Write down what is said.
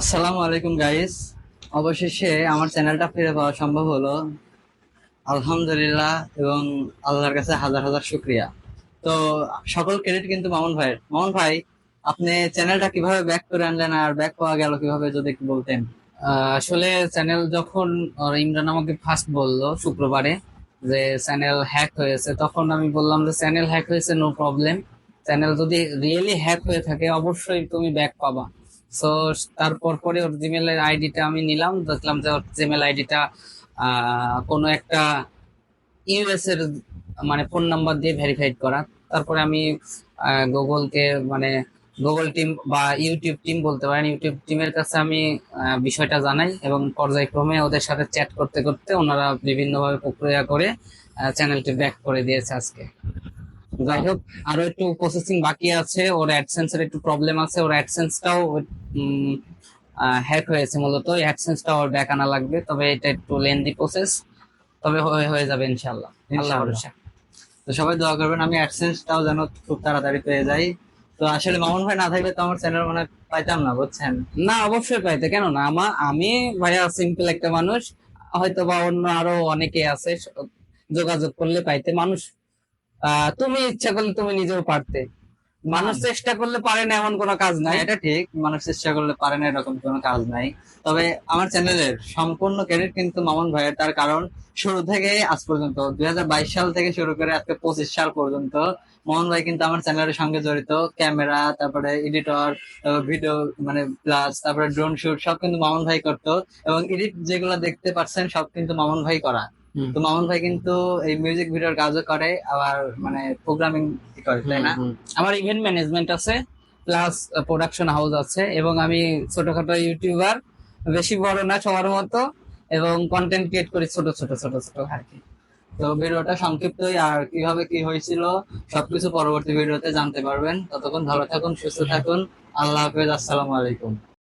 আসসালামু আলাইকুম গাইস অবশেষে আমার চ্যানেলটা ফিরে পাওয়া সম্ভব হলো। আলহামদুলিল্লাহ এবং আল্লাহর কাছে হাজার হাজার শুক্রিয়া। তো সকল ক্রেডিট কিন্তু মামুন ভাইয়ের। মামুন ভাই, আপনি চ্যানেলটা কীভাবে ব্যাক করে আনলেন আর ব্যাক পাওয়া গেল কীভাবে যদি একটু বলতেন? আসলে চ্যানেল যখন ইমরান আমাকে ফার্স্ট বলল শুক্রবারে যে চ্যানেল হ্যাক হয়েছে, তখন আমি বললাম যে চ্যানেল হ্যাক হয়েছে নো প্রবলেম চ্যানেল যদি রিয়েলি হ্যাক হয়ে থাকে, অবশ্যই তুমি ব্যাক পাবা। সো তারপর পরে ওর জিমেলের আইডিটা আমি নিলাম। দেখলাম যে ওর জিমেল আইডিটা কোনো একটা ইউএস এর মানে ফোন নাম্বার দিয়ে ভেরিফাইড করা। তারপরে আমি গুগলকে মানে গুগল টিম বা ইউটিউব টিম বলতে পারেন। ইউটিউব টিমের কাছে আমি বিষয়টা জানাই এবং পর্যায়ক্রমে ওদের সাথে চ্যাট করতে করতে ওনারা বিভিন্নভাবে প্রক্রিয়া করে চ্যানেলটি ব্যাক করে দিয়েছে আজকে। যাই হোক, আরও একটু প্রসেসিং বাকি আছে। ওর অ্যাডসেন্সের একটু প্রবলেম আছে। ওর অ্যাডসেন্সটাও হ্যাক হয়েছে মূলত। অ্যাডসেন্সটাও ওর ব্যাক আনা লাগবে তবে এটা একটু লেন্দি প্রসেস তবে হয়ে হয়ে যাবে ইনশাল্লাহ আল্লাহ ভরসা। তো সবাই দোয়া করবেন আমি অ্যাডসেন্সটাও যেন খুব তাড়াতাড়ি পেয়ে যাই। তো আসলে মামুন ভাই না থাকলে তো আমার চ্যানেল মানে পাইতাম না বুঝছেন? না অবশ্যই পাইতে কেন না আমার আমি ভাইয়া সিম্পল একটা মানুষ হয়তো বা অন্য আরও অনেকে আছে যোগাযোগ করলে পাইতে মানুষ। আহ, তুমি ইচ্ছা করলে তুমি নিজেও পারতে। মানুষ চেষ্টা করলে পারে না এমন কোনো কাজ নাই। এটা ঠিক। মানুষ চেষ্টা করলে পারে না এরকম কোনো কাজ নাই। তবে আমার চ্যানেলের সম্পূর্ণ ক্রেডিট কিন্তু মামুন ভাইয়ের তার কারণ শুরু থেকে আজ পর্যন্ত দুই হাজার বাইশ সাল থেকে শুরু করে আজকে পঁচিশ সাল পর্যন্ত মোহন ভাই কিন্তু আমার চ্যানেলের সঙ্গে জড়িত। ক্যামেরা তারপরে এডিটর ভিডিও মানে প্লাস তারপরে ড্রোন শুট সব কিন্তু মামুন ভাই করতো। এবং এডিট যেগুলো দেখতে পাচ্ছেন সব কিন্তু মামুন ভাই করা। তো মামুন ভাই কিন্তু এই মিউজিক ভিডিওর কাজও করে আবার মানে প্রোগ্রামিং করে তাই না। আমার ইভেন্ট ম্যানেজমেন্ট আছে প্লাস প্রোডাকশন হাউস আছে এবং আমি ছোটখাটো ইউটিউবার বেশি বড় না সবার মতো এবং কন্টেন্ট ক্রিয়েট করি ছোট ছোট ছোট ছোট আর কি। তো ভিডিওটা সংক্ষিপ্তই আর কীভাবে কি হয়েছিল সবকিছু পরবর্তী ভিডিওতে জানতে পারবেন। ততক্ষণ ভালো থাকুন সুস্থ থাকুন। আল্লাহ হাফেজ আসসালামু আলাইকুম।